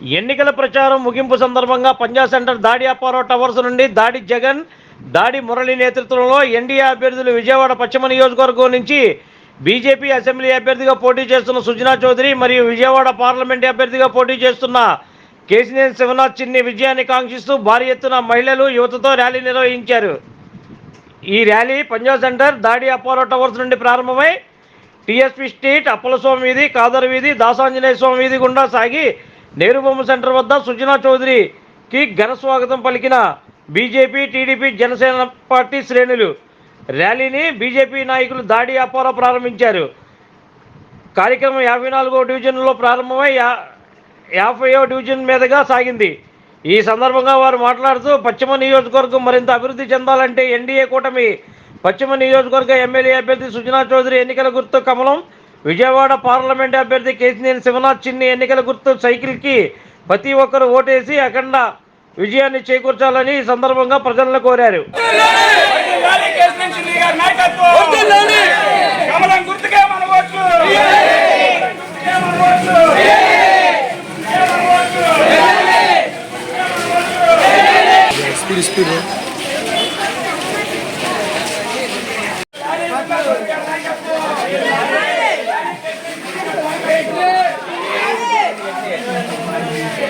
ఎన్నికల ప్రచారం ముగింపు సందర్భంగా పంజా సెంటర్ దాడి అపారో టవర్స్ నుండి దాడి జగన్ దాడి మురళి నేతృత్వంలో ఎన్డీఏ అభ్యర్థులు విజయవాడ పశ్చిమ నియోజకవర్గం నుంచి బీజేపీ అసెంబ్లీ అభ్యర్థిగా పోటీ చేస్తున్న సుజనా చౌదరి మరియు విజయవాడ పార్లమెంట్ అభ్యర్థిగా పోటీ చేస్తున్న కేసినేని శివనాథ్ చిన్ని విజయాన్ని కాంక్షిస్తూ భారీ ఎత్తున మహిళలు యువతతో ర్యాలీ నిర్వహించారు. ఈ ర్యాలీ పంజాబ్ సెంటర్ దాడి అప్పారో టవర్స్ నుండి ప్రారంభమై టీఎస్పీ స్ట్రీట్ అప్పలస్వామి వీధి కాదర్ వీధి దాసాంజనేయ స్వామి వీధి గుండా సాగి నేరుబొమ్మ సెంటర్ వద్ద సుజనా చౌదరికి ఘన స్వాగతం పలికిన బీజేపీ టీడీపీ జనసేన పార్టీ శ్రేణులు. ర్యాలీని బీజేపీ నాయకులు దాడి అపోలో ప్రారంభించారు. కార్యక్రమం యాభై నాలుగో డివిజన్లో ప్రారంభమై యా యాభైవ డివిజన్ మీదుగా సాగింది. ఈ సందర్భంగా వారు మాట్లాడుతూ పశ్చిమ నియోజకవర్గం మరింత అభివృద్ధి చెందాలంటే ఎన్డీఏ కూటమి పశ్చిమ నియోజకవర్గ ఎమ్మెల్యే అభ్యర్థి సుజనా చౌదరి ఎన్నికల గుర్తు కమలం విజయవాడ పార్లమెంట్ అభ్యర్థి కేసినేని శివనాథ్ చిన్ని ఎన్నికల గుర్తు సైకిల్కి ప్రతి ఒక్కరు ఓటేసి అఖండ విజయాన్ని చేకూర్చాలని ఈ సందర్భంగా ప్రజలను కోరారు.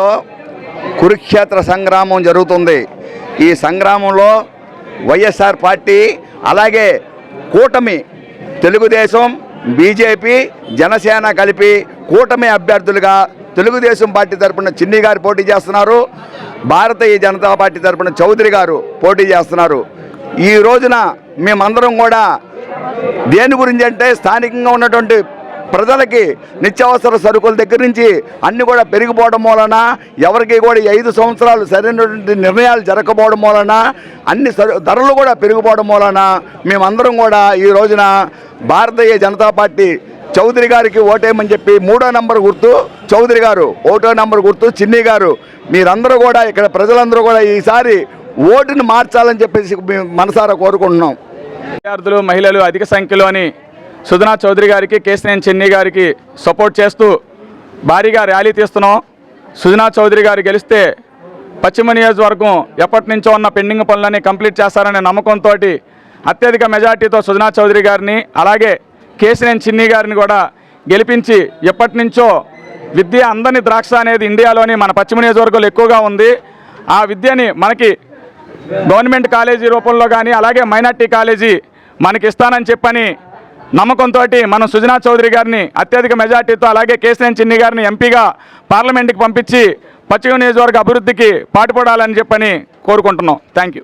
లో కురుక్షేత్ర సంగ్రామం జరుగుతుంది. ఈ సంగ్రామంలో వైఎస్ఆర్ పార్టీ అలాగే కూటమి తెలుగుదేశం బీజేపీ జనసేన కలిపి కూటమి అభ్యర్థులుగా తెలుగుదేశం పార్టీ తరపున చిన్ని గారు పోటీ చేస్తున్నారు. భారతీయ జనతా పార్టీ తరపున చౌదరి గారు పోటీ చేస్తున్నారు. ఈ రోజున మేమందరం కూడా దేని గురించి అంటే స్థానికంగా ఉన్నటువంటి ప్రజలకి నిత్యావసర సరుకుల దగ్గర నుంచి అన్నీ కూడా పెరిగిపోవడం వలన ఎవరికి కూడా ఐదు సంవత్సరాలు సరైనటువంటి నిర్ణయాలు జరగకపోవడం వలన అన్ని ధరలు కూడా పెరిగిపోవడం వలన మేమందరం కూడా ఈ రోజున భారతీయ జనతా పార్టీ చౌదరి గారికి ఓటేయమని చెప్పి మూడో నంబర్ గుర్తు చౌదరి గారు ఓటో నంబర్ గుర్తు చిన్ని గారు మీరందరూ కూడా ఇక్కడ ప్రజలందరూ కూడా ఈసారి ఓటుని మార్చాలని చెప్పేసి మేము మనసారా కోరుకుంటున్నాం. విద్యార్థులు మహిళలు అధిక సంఖ్యలోని సుధనా చౌదరి గారికి కేశినేని చెన్ని గారికి సపోర్ట్ చేస్తూ భారీగా ర్యాలీ తీస్తున్నాం. సుజనా చౌదరి గారు గెలిస్తే పశ్చిమ నియోజకవర్గం ఎప్పటి నుంచో ఉన్న పెండింగ్ పనులన్నీ కంప్లీట్ చేస్తారనే నమ్మకంతో అత్యధిక మెజార్టీతో సుజనా చౌదరి గారిని అలాగే కేశినేని చిన్ని గారిని కూడా గెలిపించి ఎప్పటి నుంచో విద్య అందని ద్రాక్ష అనేది ఇండియాలోని మన పశ్చిమ నియోజకవర్గంలో ఎక్కువగా ఉంది. ఆ విద్యని మనకి గవర్నమెంట్ కాలేజీ రూపంలో కానీ అలాగే మైనార్టీ కాలేజీ మనకి ఇస్తానని చెప్పని నమ్మకంతో మనం సుజనా చౌదరి గారిని అత్యధిక మెజార్టీతో అలాగే కేసీఎన్ చిన్ని గారిని ఎంపీగా పార్లమెంటుకి పంపించి పశ్చిమ నియోజకవర్గ అభివృద్ధికి పాటుపడాలని చెప్పని కోరుకుంటున్నాం. Thank you